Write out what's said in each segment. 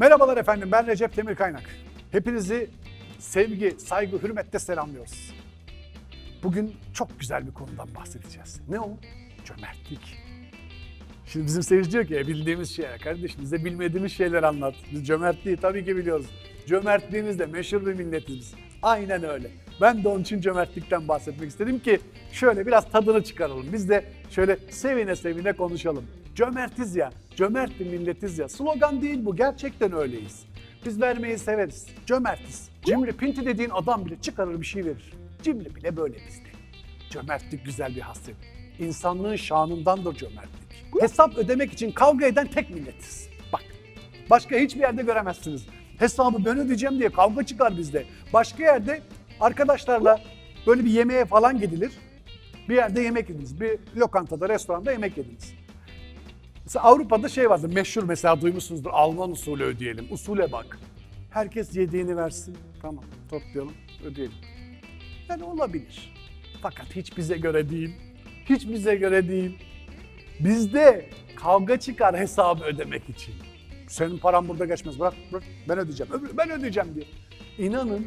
Merhabalar efendim ben Recep Demir Kaynak. Hepinizi sevgi, saygı, hürmetle selamlıyoruz. Bugün çok güzel bir konudan bahsedeceğiz. Ne o? Cömertlik. Şimdi bizim seyirci diyor ki "E, bildiğimiz şeyler kardeşim bize bilmediğimiz şeyler anlat. Biz cömertliği tabii ki biliyoruz. Cömertliğimizle meşhur bir milletiz biz. Aynen öyle. Ben de onun için cömertlikten bahsetmek istedim ki şöyle biraz tadını çıkaralım. Biz de şöyle sevine sevine konuşalım. Cömertiz ya, cömert bir milletiz ya. Slogan değil bu, gerçekten öyleyiz. Biz vermeyi severiz, cömertiz. Cimri Pinti dediğin adam bile çıkarır bir şey verir. Cimri bile böyle bizde. Cömertlik güzel bir hasret. İnsanlığın şanındandır cömertlik. Hesap ödemek için kavga eden tek milletiz. Bak, başka hiçbir yerde göremezsiniz. Hesabı ben ödeyeceğim diye kavga çıkar bizde. Başka yerde arkadaşlarla böyle bir yemeğe falan gidilir. Bir yerde yemek yediniz. Bir lokantada, restoranda yemek yediniz. Mesela Avrupa'da şey vardır, meşhur mesela duymuşsunuzdur. Alman usulü ödeyelim. Usule bak. Herkes yediğini versin. Tamam, toplayalım, ödeyelim. Yani olabilir. Fakat hiç bize göre değil. Hiç bize göre değil. Bizde kavga çıkar hesabı ödemek için. Senin paran burada geçmez. Bırak, bırak. Ben ödeyeceğim. Öbürü ben ödeyeceğim diye. İnanın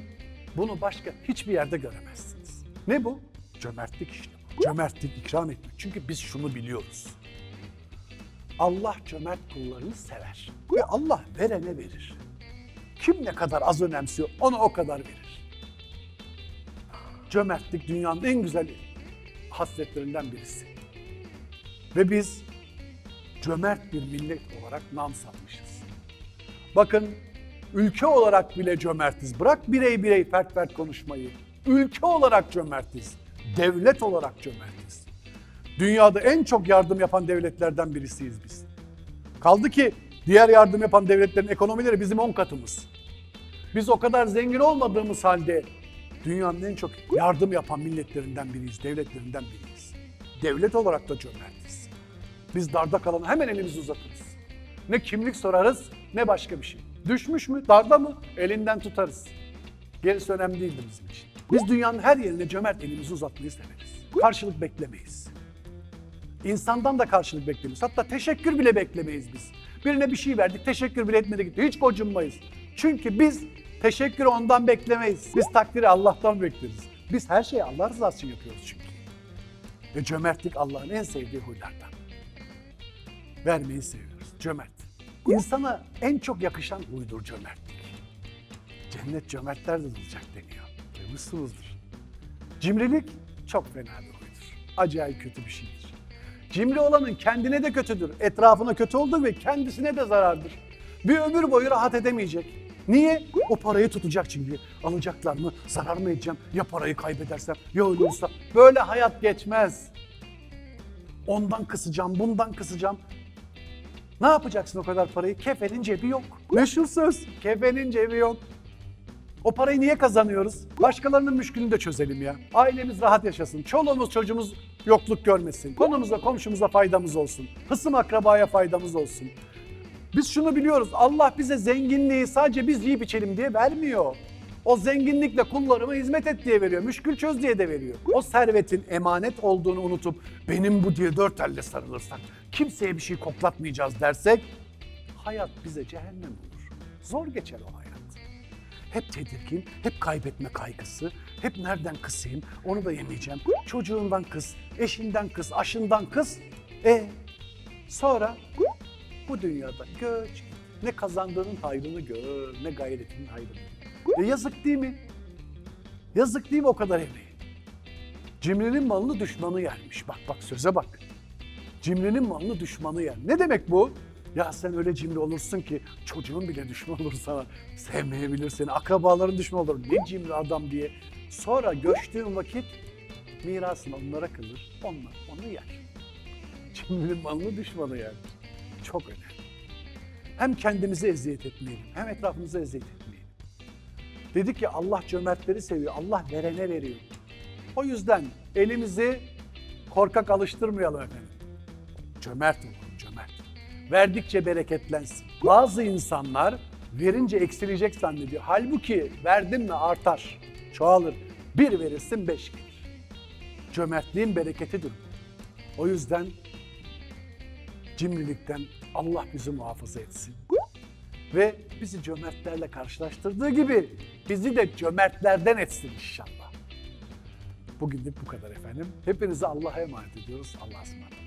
bunu başka hiçbir yerde göremezsiniz. Ne bu? Cömertlik işte. Cömertlik ikram etmek. Çünkü biz şunu biliyoruz. Allah cömert kullarını sever. Ve Allah verene verir. Kim ne kadar az önemsiyor ona o kadar verir. Cömertlik dünyanın en güzel hasletlerinden birisi. Ve biz cömert bir millet olarak nam salmışız. Bakın ülke olarak bile cömertiz. Bırak birey birey fert fert konuşmayı. Ülke olarak cömertiz. Devlet olarak cömertiz. Dünyada en çok yardım yapan devletlerden birisiyiz biz. Kaldı ki diğer yardım yapan devletlerin ekonomileri bizim 10 katımız. Biz o kadar zengin olmadığımız halde dünyanın en çok yardım yapan milletlerinden biriyiz, devletlerinden biriyiz. Devlet olarak da cömertiz. Biz darda kalana hemen elimizi uzatırız. Ne kimlik sorarız ne başka bir şey. Düşmüş mü, darda mı elinden tutarız. Gerisi önemli değildir bizim için. Biz dünyanın her yerine cömert elimizi uzatmayı severiz. Karşılık beklemeyiz. İnsandan da karşılık beklemeyiz. Hatta teşekkür bile beklemeyiz biz. Birine bir şey verdik, teşekkür bile etmedi gitti. Hiç gocunmayız. Çünkü biz teşekkürü ondan beklemeyiz. Biz takdiri Allah'tan bekleriz. Biz her şeyi Allah rızası için yapıyoruz çünkü. Ve cömertlik Allah'ın en sevdiği huylardan. Vermeyi seviyoruz. Cömert. İnsana en çok yakışan huydur cömertlik. Cennet cömertler dağılacak deniyor. Duymuşsunuzdur. Cimrilik çok fena bir huydur. Acayip kötü bir şeydir. Cimri olanın kendine de kötüdür. Etrafına kötü olduğu ve kendisine de zarardır. Bir ömür boyu rahat edemeyecek. Niye? O parayı tutacak çünkü. Alacaklar mı? Zarar mı edeceğim? Ya parayı kaybedersem? Ya ölürsem? Böyle hayat geçmez. Ondan kısacağım, bundan kısacağım. Ne yapacaksın o kadar parayı? Kefenin cebi yok. Meşhur söz. Kefenin cebi yok. O parayı niye kazanıyoruz? Başkalarının müşkülünü de çözelim ya. Ailemiz rahat yaşasın. Çoluğumuz çocuğumuz yokluk görmesin. Konumuza komşumuza faydamız olsun. Hısım akrabaya faydamız olsun. Biz şunu biliyoruz. Allah bize zenginliği sadece biz yiyip içelim diye vermiyor. O zenginlikle kullarıma hizmet et diye veriyor. Müşkül çöz diye de veriyor. O servetin emanet olduğunu unutup benim bu diye dört elle sarılırsak, kimseye bir şey koklatmayacağız dersek hayat bize cehennem olur. Zor geçer o hayat. Hep tedirgin, hep kaybetme kaygısı, hep nereden kısayım, onu da yemeyeceğim. Çocuğundan kıs, eşinden kıs, aşından kıs. E sonra bu dünyada göç, ne kazandığının hayrını gör, ne gayretinin hayrını. E yazık değil mi? Yazık değil mi o kadar emeği? Cimrinin malını düşmanı yermiş. Bak bak söze bak. Cimrinin malını düşmanı yer. Ne demek bu? Ya sen öyle cimri olursun ki çocuğun bile düşman olur sana. Sevmeyebilir seni. Akrabaların düşman olur. Ne cimri adam diye. Sonra göçtüğün vakit mirasın onlara kalır. Onlar onu yer. Cimrinin malını düşmanı yer. Çok önemli. Hem kendimize eziyet etmeyelim, hem etrafımıza eziyet etmeyelim. Dedik ki Allah cömertleri seviyor, Allah verene veriyor. O yüzden elimizi korkak alıştırmayalım efendim. Cömert olalım, cömert. Verdikçe bereketlensin. Bazı insanlar verince eksilecek zannediyor. Halbuki verdin mi artar, çoğalır. Bir verirsin beş gelir. Cömertliğin bereketidir. O yüzden cimrilikten Allah bizi muhafaza etsin. Ve bizi cömertlerle karşılaştırdığı gibi bizi de cömertlerden etsin inşallah. Bugünlük bu kadar efendim. Hepinizi Allah'a emanet ediyoruz. Allah'a ısmarladık.